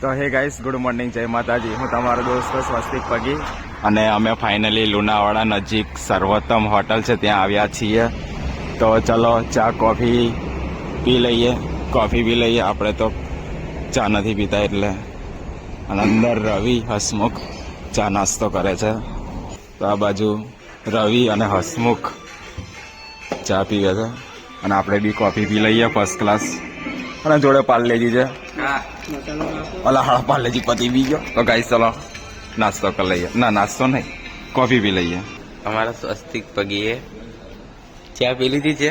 તો હે guys good morning જય માતાજી. હું તમારો દોસ્ત સ્વસ્તિક પગી. અને અમે ફાઇનલી લુણાવાડા નજીક સર્વોત્તમ હોટલ છે, ત્યાં આવ્યા છીએ. તો ચલો, ચા, કોફી પી લઈએ. કોફી પી લઈએ. આપણે તો ચા નથી પીતા એટલે અને અંદર રવિ હસમુખ ચા નાસ્તો કરે છે. તો આ બાજુ રવિ અને હસમુખ ચા પીવે છે. અને આપણે બી કોફી પી લઈએ ફર્સ્ટ ક્લાસ અને જોડે પાલ લેજી છે. અલા હા પાર્લેજી પતી બી ગયો તો ગાઈસ ચલો. નાસ્તો કરી લઈએ. ના નાસ્તો નહીં. કોફી પી લઈએ. અમારા સ્વસ્તિક પગીએ ચા પી લીધી છે.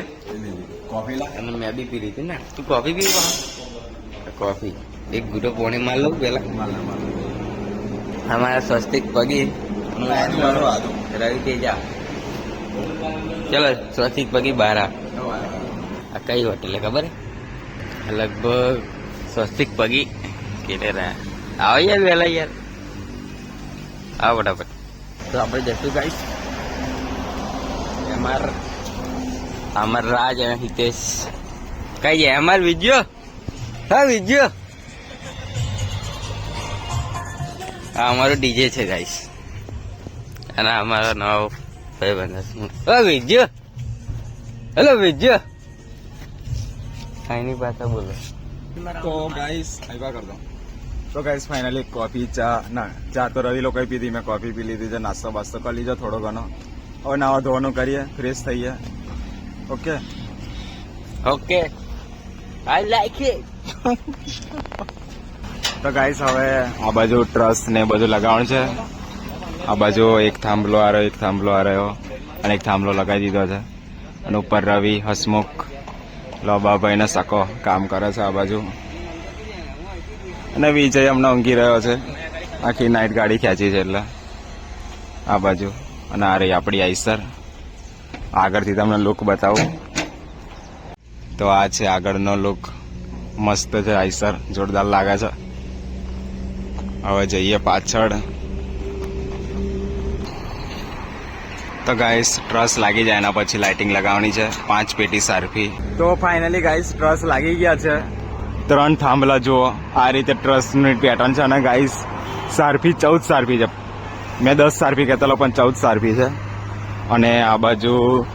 કોફી અને મેં બી પી લીધી ને. તું કોફી પી કોફી. એક ગુડો પોણી માર લઉં પેલા. અમારા સ્વસ્તિક પગી. રવિ તેજા ચલો સ્વસ્તિક પગી બારા આ કઈ હોટેલ ખબર? હે? લગભગ સ્વસ્તિક પગી કેટે રહ્યા આવો યાર વહેલા યાર. આવો ફટાફટ. તો આપણે જશું ગાઈશ અમાર અમર રાજ અને હિતેશ. કઈ જાય અમાર વિજ્યો? હા વિજ્યો. આ અમારો ડીજે છે ગાઈસ અને અમારો નવો ભાઈ બંધ ઓ વિજ્યો. હેલો વિજ્યો. કાંઈ પાછા બોલો. તો ગાઈસ આવ્યા કરતો તો ગાઈસ ફાઇનલી કોફી ચા ના ચા તો રવિ લોકોએ પીધી મેં કોફી પી લીધી છે નાસ્તો બાસ્તો કરી લીધો થોડો ઘણો. હવે નાવા ધોવાનું કરીએ ફ્રેશ થઈએ. Okay okay I like it તો ગાઈસ હવે આ બાજુ ટ્રસ્ટ ને બધું લગાવવાનું છે. આ બાજુ એક થાંભલો આ રહ્યો એક થાંભલો આ રહ્યો અને એક થાંભલો લગાવી દીધો છે. અને ઉપર રવિ હસમુખ લોબાભાઈ ને સકો કામ કરે છે આ બાજુ. અને વિજય હમણાં ઊંઘી રહ્યો છે. આખી નાઇટ ગાડી ખેંચી છે એટલે. આ બાજુ. અને આ રહી આપણી આઈસર. આગળથી તમને લુક બતાવું. તો આ છે આગળનો લુક મસ્ત છે આઈસર. જોરદાર લાગે છે. હવે જઈએ પાછળ. તો ગાઈસ ટ્રસ લાગી જાય એના પછી લાઇટિંગ લગાવવાની છે. પાંચ પેટી સારફી તો ફાઇનલી ગાઈસ ટ્રસ લાગી ગયા છે. ત્રણ થાંભલા જુઓ. આ રીતે ટ્રસની પેટર્ન છે અને ગાઈસ સારફી ચૌદ સારફી છે. મેં દસ સારફી કહેતા પણ ચૌદ સારફી છે. અને આ બાજુ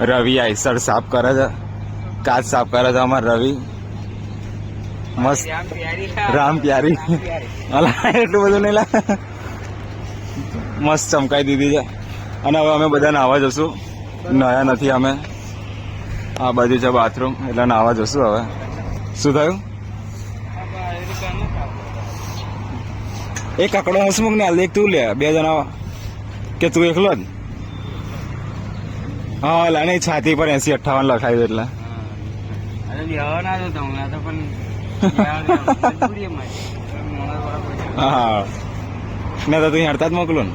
રવિ આઈસર સાફ કરે છે. કાચ સાફ કરે છે અમારે રવિ. મસ્ત. રામ પ્યારી એટલું બધું નહીં લાગે. મસ્ત ચમકાઈ દીધી છે. અને હવે અમે બધા નાહવા જશું. નયા નથી અમે. આ બાજુ છે બાથરૂમ એટલે નાહવા જશું હવે. શું થયું? એક કકડો હસમુખ ને એક તું લે બે જણા કે તું એકલો જ? હા એટલે નહીં છાતી પર એસી અઠ્ઠાવન લખાયું એટલે. હું. મેં તો તું હેડતા જ મોકલું ને.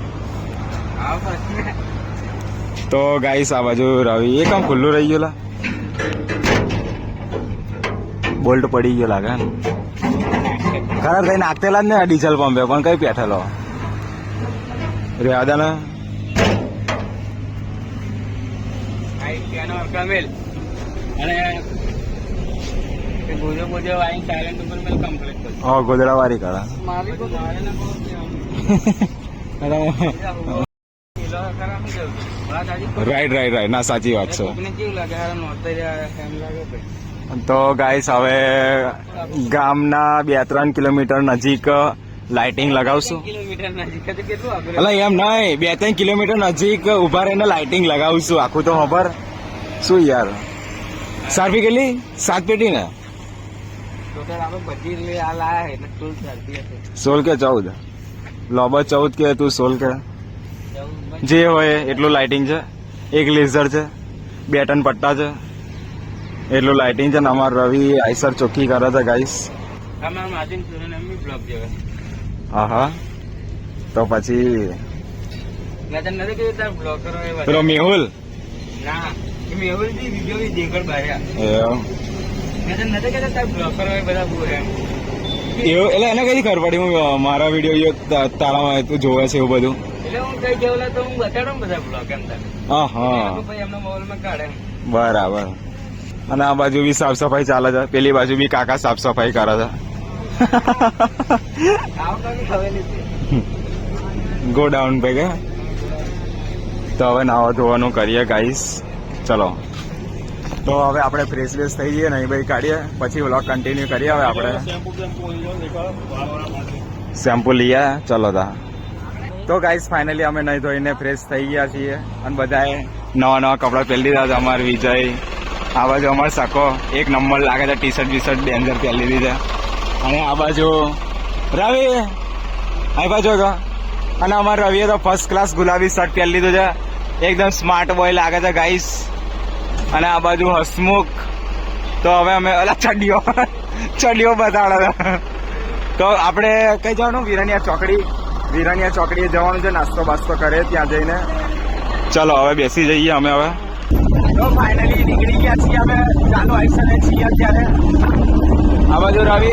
તો ગાઈસ આ બાજુ રવિ એ કામ ખુલ્લું રહી ગયું લા બોલ્ટ પડી ગયો લાગે ખરા કઈ નાખતેલા જ ને ડીઝલ પંપે પણ કઈ પેઠેલો? રેવા દે ને. ગોદડા વાળી કરા રાઈટ રાઈટ રાઈટ ના સાચી વાત છે. કેવું લાગે? લાગે તો ગાઈસ હવે ગામના બે ત્રણ કિલોમીટર નજીક લાઇટિંગ લગાવશું. અલા એમ નહીં. બે ત્રણ કિલોમીટર નજીક ઊભા રહીને લાઇટિંગ લગાવશું. આખું તો ખબર. શું યાર? સારફી કેટલી? સાત પેટી ને એટલે સોળ કે ચૌદ? લોબર ચૌદ કે તું સોલ કે? જે હોય એટલું લાઇટિંગ છે. એક લેઝર છે બે ટન પટ્ટા છે. એટલું લાઇટિંગ છે ને અમારો રવિ આઈસર ચોખ્ખી કરે છે ગાઈસ હા હા તો પછી પેલો મેહુલ? ના એ મેહુલ વીડિયો બી દેખડ બાર્યા એવું મેં તને નથી કીધું તાર બ્લોગ કરો બધા બહુ એમ એવું એટલે એને કઈ ખબર પડી? હું મારા વીડિયો તારામાં તું જોવે છે એવું બધું. એટલે હું કઈ જેવલા તો હું બતાડું બધા બ્લોગ એમ હા હા લોકો એમના મોબાઈલમાં કાઢે. બરાબર. અને આ બાજુ બી સાફ સફાઈ ચાલે છે. પેલી બાજુ બી કાકા સાફ સફાઈ કરે છે. ગોડાઉન ભાઈ પે ગયા તો હવે નાવા ધોવાનું કરીએ ગાઈસ ચલો. તો હવે આપણે ફ્રેશ બેસ થઈ જઈએ નહીં ભાઈ કાઢીએ. પછી વ્લોગ કન્ટિન્યુ કરીએ હવે આપણે. શેમ્પુ લઈએ. ચલો તા. તો ગાઈસ ફાઇનલી અમે નહીં ધોઈને ફ્રેશ થઈ ગયા છીએ અને બધાએ નવા નવા કપડાં પહેરી દીધા છે. અમારે વિજય, આ બાજુ અમારે સકો. એક નંબર લાગે છે ટી શર્ટ બી શર્ટ ડેન્જર પહેરી દીધા અને આ બાજુ રવિ, આ બાજુ અને અમારે રવિએ તો ફર્સ્ટ ક્લાસ ગુલાબી શર્ટ પહેરી લીધું છે. એકદમ સ્માર્ટ બોય લાગે છે ગાઈસ અને આ બાજુ હસમુખ. તો હવે અમે, અલા ચડીઓ ચડીઓ બતાડે. તો આપણે કઈ જવાનું? વિરાનિયા ચોકડી? વિરાનિયા ચોકડીએ જવાનું છે નાસ્તો બાસ્તો કરે ત્યાં જઈને. ચાલો હવે બેસી જઈએ અમે હવે. તો ફાઇનલી નીકળી ગયા છીએ અમે. ચાલો આઈસને છીએ અત્યારે. આ બાજુ રવિ.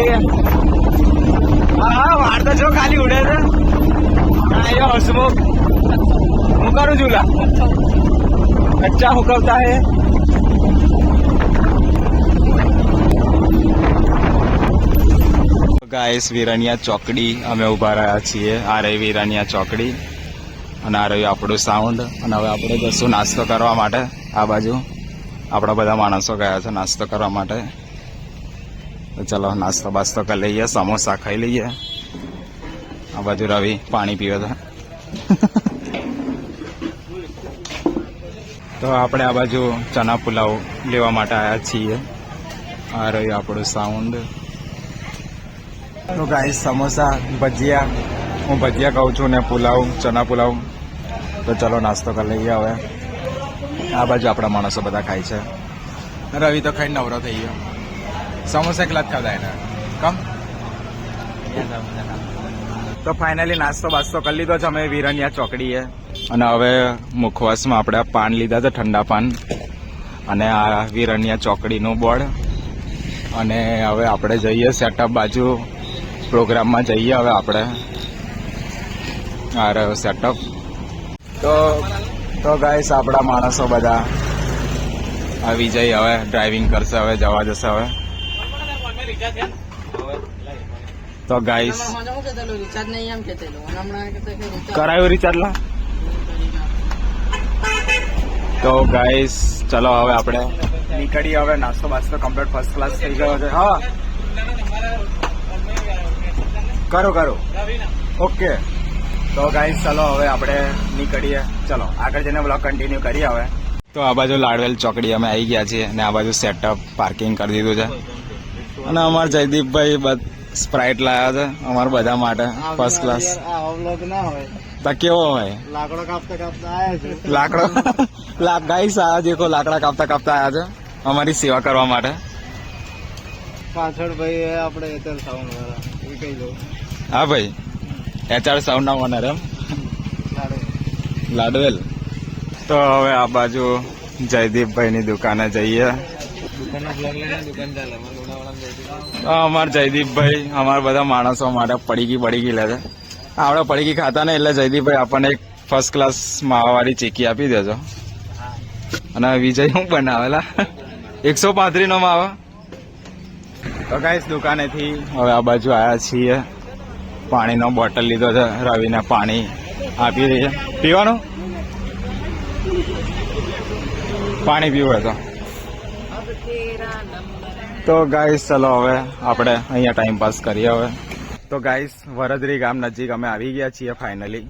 હા હા વાર તો જો ખાલી ઉડે છે. હા એ હસમુખ. હું કરું છું લા કચ્ચા હુકવતા હે. ગાઈસ વિરાણિયા ચોકડી અમે ઊભા રહ્યા છીએ આ રહી વિરાનિયા ચોકડી અને આ રહ્યું આપણું સાઉન્ડ અને હવે આપણે જશું નાસ્તો કરવા માટે. આ બાજુ આપણા બધા માણસો ગયા છે નાસ્તો કરવા માટે. તો ચલો, નાસ્તો બાસ્તો કરી લઈએ, સમોસા ખાઈ લઈએ. આ બાજુ રવિ પાણી પીવે છે. તો આપણે આ બાજુ ચના પુલાવ લેવા માટે આવ્યા છીએ. આ રહ્યું આપણું સાઉન્ડ તો ગાઈસ સમોસા, ભજીયા, હું ભજીયા ખાઉં છું ને પુલાવ ચના પુલાવ. તો ચલો નાસ્તો કરી લઈએ હવે. આ બાજુ આપણા માણસો બધા ખાય છે. રવિ તો ખાઈ નવરો થઈ ગયો. સમોસા એકલા જ ખાધા એને. કમ તો ફાઇનલી નાસ્તો બાસ્તો કરી લીધો છે. અમે વિરણિયા ચોકડીએ. અને હવે મુખવાસમાં આપણે પાન લીધા છે, ઠંડા પાન. અને આ વિરણિયા ચોકડીનું બોર્ડ. અને હવે આપણે જઈએ સેટઅપ બાજુ. પ્રોગ્રામમાં જઈએ હવે આપણે. આ રહ્યો સેટઅપ તો તો ગાઈસ આપણા માણસો બધા. આ વિજય હવે ડ્રાઇવિંગ કરશે, હવે જવા જશે હવે. તો ગાઈસ કરાયું રિચાર્જ લા? તો ગાઈસ ચલો હવે આપણે નીકળી હવે. નાસ્તો બાસ્તો કમ્પ્લીટ ફર્સ્ટ ક્લાસ થઈ ગયો છે. હા. કરો કરો. ઓકે. તો ગાઈસ ચલો હવે આપણે નીકળીએ. ચલો આગળ જઈને બ્લોગ કન્ટિન્યુ કરીએ હવે. તો આ બાજુ લાડવેલ ચોકડી અમે આવી ગયા છીએ અને આ બાજુ સેટઅપ પાર્કિંગ કરી દીધું છે. અને અમારા જયદીપભાઈ સ્પ્રાઇટ લાવ્યા છે અમારા બધા માટે ફર્સ્ટ ક્લાસ ના કેવો હોય? લાકડો કાપતા કાપતા આવ્યા છે. લાકડો? ગાઈસ આ દેખો લાકડા કાપતા કાપતા આવ્યા છે અમારી સેવા કરવા માટે. પાછળ ભાઈ આપણે એતર સાઉન્ડ વાળા એ કહી દઉં. હા ભાઈ. એચઆર સાઉન્ડ ના ઓનર એમ લાડવેલ. તો હવે આ બાજુ જયદીપભાઈની દુકાને જઈએ. અમારે જયદીપભાઈ, અમારા બધા માણસો માટે પડીકી પડીકી લે છે. આપણે પડીકી ખાતા ને એટલે જયદીપભાઈ આપણને એક ફર્સ્ટ ક્લાસ માવાવાળી ચીકી આપી દેજો અને વિજય શું બનાવેલા? એકસો પાંત્રીસ નો માવા. તો ગાઈસ દુકાનેથી હવે આ બાજુ આવ્યા છીએ. પાણીનો બોટલ લીધો છે. રવિને પાણી આપી દઈએ પીવાનું? પાણી પીવું તો. તો ગાઈસ ચલો હવે આપણે અહીંયા ટાઈમ પાસ કરીએ હવે. તો ગાઈસ વરદરી ગામ નજીક અમે આવી ગયા છીએ ફાઇનલી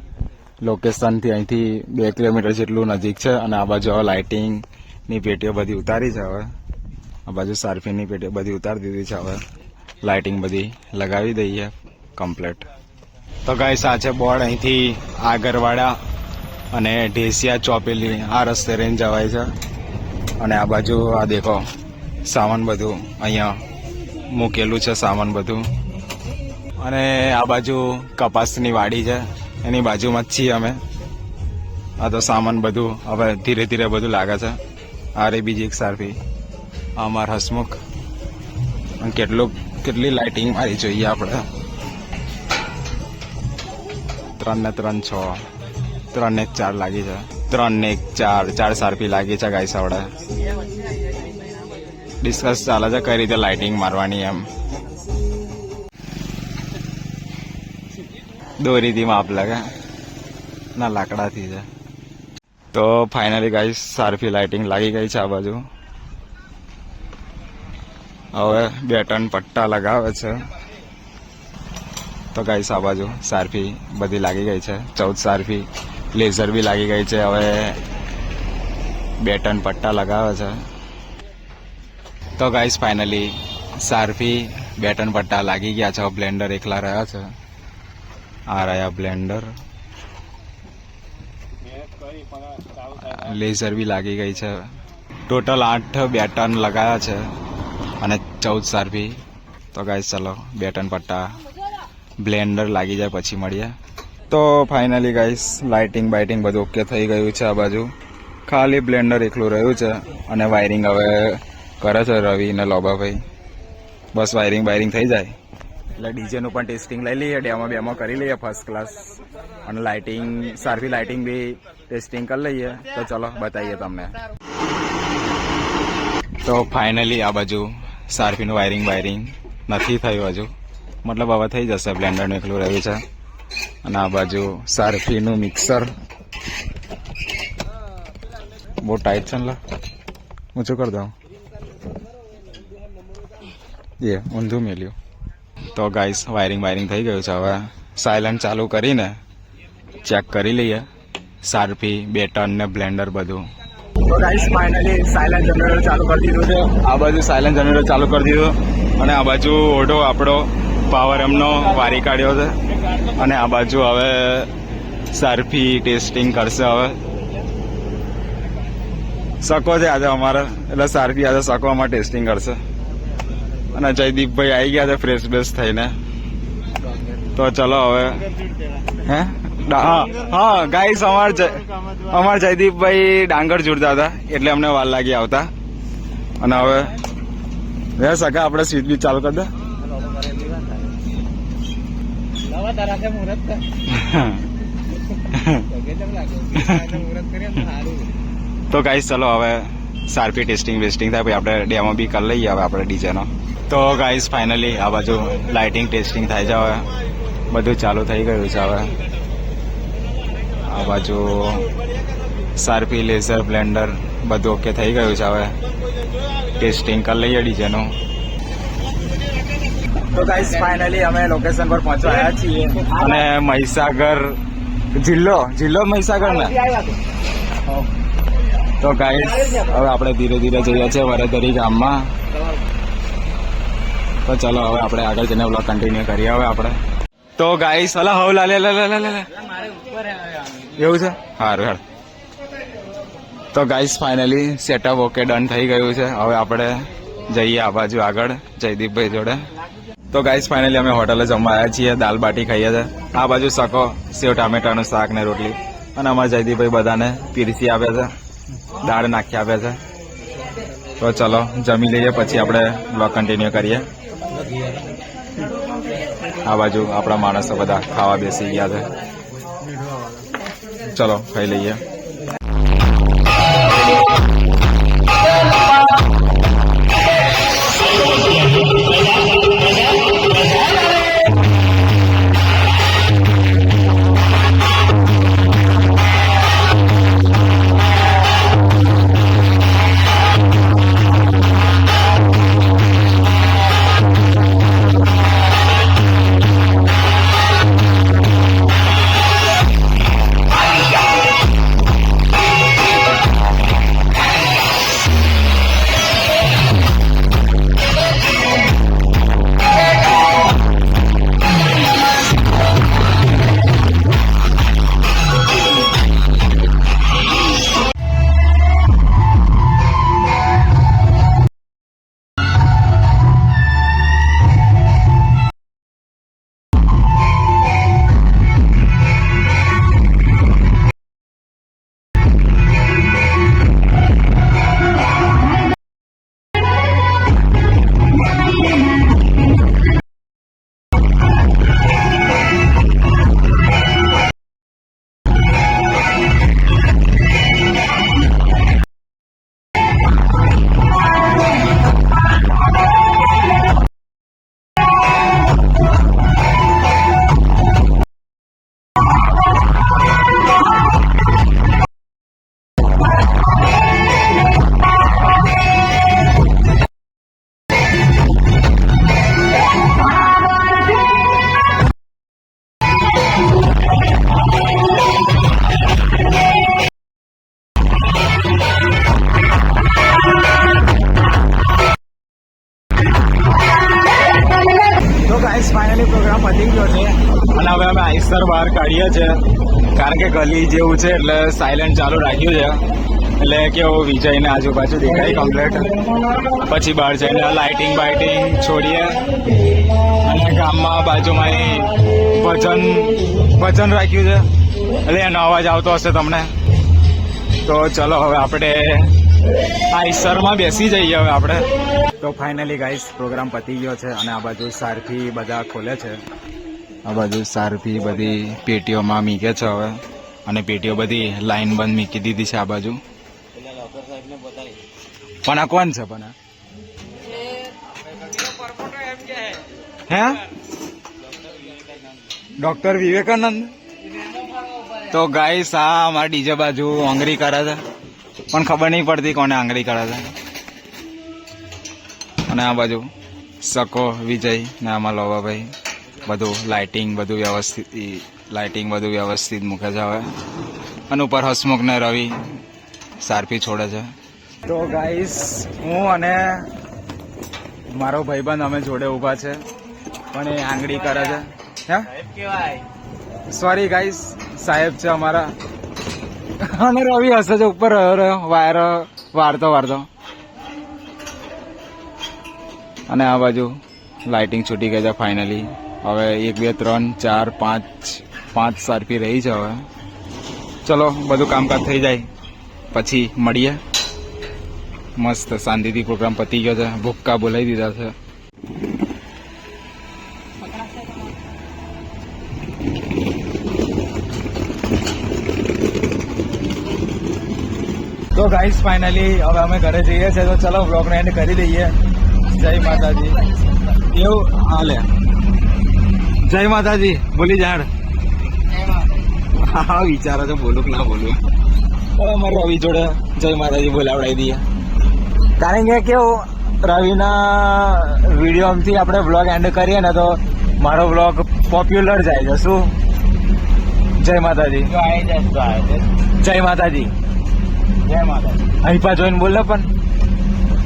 લોકેશનથી અહીંથી બે કિલોમીટર જેટલું નજીક છે અને આ બાજુ હવે લાઇટિંગની પેટીઓ બધી ઉતારી છે હવે. આ બાજુ સાર્ફિંગની પેટીઓ બધી ઉતારી દીધી છે હવે. લાઇટિંગ બધી લગાવી દઈએ. કમ્પ્લેટ. તો ગાઈસ આ છે બોર્ડ અહીંથી આગરવાડા અને ઢેસિયા ચોપેલી. આ રસ્તે રહીને જવાય છે. અને આ બાજુ, આ દેખો, સામાન બધું અહીંયા મૂકેલું છે, સામાન બધું. અને આ બાજુ કપાસની વાડી છે. એની બાજુમાં જ છીએ અમે. આ તો સામાન બધું હવે ધીરે ધીરે બધું લાગે છે. આ રે બીજી એક સારફી આ અમાર હસમુખ. કેટલું, કેટલી લાઇટિંગ મારી જોઈએ આપણે. ત્રણ ને ત્રણ છ. ત્રણ ને એક ચાર લાગી છે. ત્રણ ને એક ચાર. ચાર સારપી લાગી છે ગાઈસ આવડે. ડિસ્કસ ચાલે છે કઈ રીતે લાઇટિંગ મારવાની એમ. દોરીથી માપ લાગે. ના, લાકડાથી છે. તો ફાઇનલી ગાઈસ સારફી લાઇટિંગ લાગી ગઈ છે આ બાજુ. હવે બે ટન પટ્ટા લગાવે છે. તો ગાઈસ, આ બાજુ સારફી બધી લાગી ગઈ છે. ચૌદ સારફી, લેઝર બી લાગી ગઈ છે. હવે બે ટન પટ્ટા લગાવે છે. તો ગાઈસ, ફાઇનલી સારફી બે ટન પટ્ટા લાગી ગયા છે. બ્લેન્ડર એકલા રહ્યા છે. આ રહ્યા બ્લેન્ડર. લેઝર બી લાગી ગઈ છે. ટોટલ આઠ બે ટન લગાવ્યા છે. અને ચૌદ સારફી. તો ગાઈસ, ચલો, બે ટન પટ્ટા બ્લેન્ડર લાગી જાય પછી મળીએ. તો ફાઇનલી ગાઈસ લાઇટિંગ બાઇટિંગ બધું ઓકે થઈ ગયું છે આ બાજુ. ખાલી બ્લેન્ડર એકલું રહ્યું છે અને વાયરિંગ હવે કરે છે રવિ અને લોબાભાઈ બસ વાયરિંગ બાયરિંગ થઈ જાય. એટલે ડીજેનું પણ ટેસ્ટિંગ લઈ લઈએ ડેમો બેમો કરી લઈએ ફર્સ્ટ ક્લાસ અને લાઇટિંગ સારફી લાઇટિંગ બી ટેસ્ટિંગ કરી લઈએ. તો ચલો બતાવીએ તમને. તો ફાઇનલી આ બાજુ સારફીનું વાયરિંગ વાયરિંગ નથી થયું હજુ. મતલબ હવે થઈ જશે બ્લેન્ડરનું એકલું રહ્યું છે. અને આ બાજુ સારફીનું મિક્સર બહુ ટાઈટ છે ને ઊંચું કરી દઉં એ ઊંધું મેલ્યું. તો ગાઈસ વાયરિંગ વાયરિંગ થઈ ગયું છે હવે. સાયલન્ટ ચાલુ કરીને ચેક કરી લઈએ. સારફી બે ટન ને બ્લેન્ડર બધું. તો ગાઈસ ફાઇનલી સાયલન્ટ જનરેટર ચાલુ કરી દીધું છે. આ બાજુ સાયલન્ટ જનરેટર ચાલુ કરી દીધું. અને આ બાજુ ઓઢો આપણો. પાવર એમનો વારી કાઢ્યો છે. અને આ બાજુ હવે સારફી ટેસ્ટિંગ કરશે હવે. સકો છે આજે અમારે. એટલે સારફી આજે સકોમાં ટેસ્ટિંગ કરશે. અને જયદીપભાઈ આવી ગયા છે ફ્રેશ બ્રેશ થઈને. તો ચલો હવે. હે? હા હા ગાઈસ અમાર અમાર જયદીપભાઈ ડાંગર જોડતા હતા. એટલે અમને વાર લાગી આવતા. અને હવે સકા આપણે સ્વીચ બી ચાલુ કરી દે નવા તારા મુહૂર્ત તો ગાઈસ ચલો હવે સારપી ટેસ્ટિંગ વેસ્ટિંગ થાય. પછી આપણે ડેમો બી કરી લઈએ હવે આપણે ડીજેનો તો ગાઈસ ફાઇનલી આ બાજુ લાઇટિંગ ટેસ્ટિંગ થાય છે હવે. બધું ચાલુ થઈ ગયું છે હવે. આ બાજુ સારપી લેઝર બ્લેન્ડર બધું ઓકે થઈ ગયું છે હવે. ટેસ્ટિંગ કરી લઈએ ડીજેનું તો ગાઈસ ફાઇનલી અમે લોકેશન પર પહોંચવા આવ્યા છીએ. અને મહીસાગર જિલ્લો જિલ્લો મહીસાગર ને? તો. ગાઈસ હવે આપણે ધીરે ધીરે જઈએ છીએ વરદરી ગામમાં. તો ચલો હવે આપણે આગળ જઈને બ્લોગ કન્ટિન્યુ કરીએ હવે આપણે. તો ગાઈસ હલા હવ લા લે લે લે લે લે એવું છે? સારું હાર. તો guys finally setup okay done થઈ ગયું છે. હવે આપણે જઈએ આ બાજુ આગળ જયદીપભાઈ જોડે. તો ગાઈસ ફાઇનલી અમે હોટલે જમવા આવ્યા છીએ, દાલ બાટી ખાઈએ છે. આ બાજુ સકો, સેવ ટામેટાનું શાક ને રોટલી. અને અમારા જયદીપભાઈ બધાને પીરસી આપે છે, દાળ નાખી આપે છે. તો ચલો, જમી લઈએ, પછી આપણે બ્લોગ કન્ટિન્યુ કરીએ. આ બાજુ આપણા માણસો બધા ખાવા બેસી ગયા છે. ચલો, ખાઈ લઈએ. છીએ કારણ કે ગલી જેવું છે એટલે સાયલેન્ટ ચાલુ રાખ્યું છે. એટલે કેવો વિજયને આજુબાજુ દેખાય કમ્પ્લેટ પછી બહાર જઈને લાઇટિંગ બાઇટિંગ છોડીએ. અને ગામમાં બાજુમાં ભજન ભજન રાખ્યું છે. એટલે એનો અવાજ આવતો હશે તમને. તો ચલો હવે આપણે આઈસરમાં બેસી જઈએ હવે આપણે. તો ફાઇનલી ગાઈસ પ્રોગ્રામ પતી ગયો છે અને આ બાજુ સારથી બધા ખોલે છે. આ બાજુ સારથી બધી પેટીઓમાં મીકે છે હવે. અને પેટીઓ બધી લાઈન બંધ મીકી દીધી છે આ બાજુ. પણ આ કોણ છે પણ હે? ડોક્ટર વિવેકાનંદ? તો ગાઈસ, આ અમારા ડીજે બાજુ આંગળી કરે છે. પણ ખબર નહીં પડતી કોને આંગળી કરે છે. અને આ બાજુ સકો વિજય ને આમાં લોવાભાઈ. બધું લાઇટિંગ બધું વ્યવસ્થિત લાઇટિંગ બધું વ્યવસ્થિત મૂકે છે હવે. અને ઉપર હસમુખ ને રવિ સારપી છોડે છે. તો ગાઈસ હું અને મારો ભાઈબંધ અમે જોડે ઊભા છે. પણ એ આંગળી કરે છે. હે? સોરી ગાઈસ સાહેબ છે અમારા. અને રવિ હશે છે ઉપર વાયર, વારતો વારતો. અને આ બાજુ લાઇટિંગ છૂટી ગઈ છે ફાઇનલી હવે એક, બે, ત્રણ, ચાર, પાંચ પાંચ સારપી રહી છે હવે. ચલો, બધું કામકાજ થઈ જાય. પછી મળીએ. મસ્ત શાંતિથી પ્રોગ્રામ પતી ગયો છે. ભૂક્કા બોલાવી દીધા છે. તો ગાઈસ ફાઇનલી હવે અમે ઘરે જઈએ છીએ. તો ચલો બ્લોગને એન્ડ કરી દઈએ. જય માતાજી. એવું, હાલે. જય માતાજી બોલી જાણ. હા વિચારો તો બોલું કે ના બોલું. બરાબર અમારે રવિ જોડે જય માતાજી બોલાવડાવી દઈએ. કારણ કે કેવું રવિના વિડીયોથી આપણે બ્લોગ એન્ડ કરીએ ને તો મારો બ્લોગ પોપ્યુલર જાય છે. શું? જય માતાજી. જો આવી જાય તો આવે જય માતાજી. જય માતાજી. અહીં પા જોઈને બોલે પણ.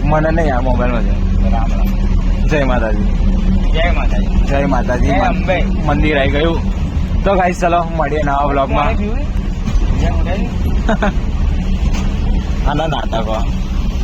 મને નહીં આ મોબાઈલમાં જાય. રામ રામ. જય માતાજી. જય માતાજી. જય માતાજી. મંદિર આવી ગયું. તો ગાઈસ ચલો મળીએ નવા બ્લોગમાં આના નાટકો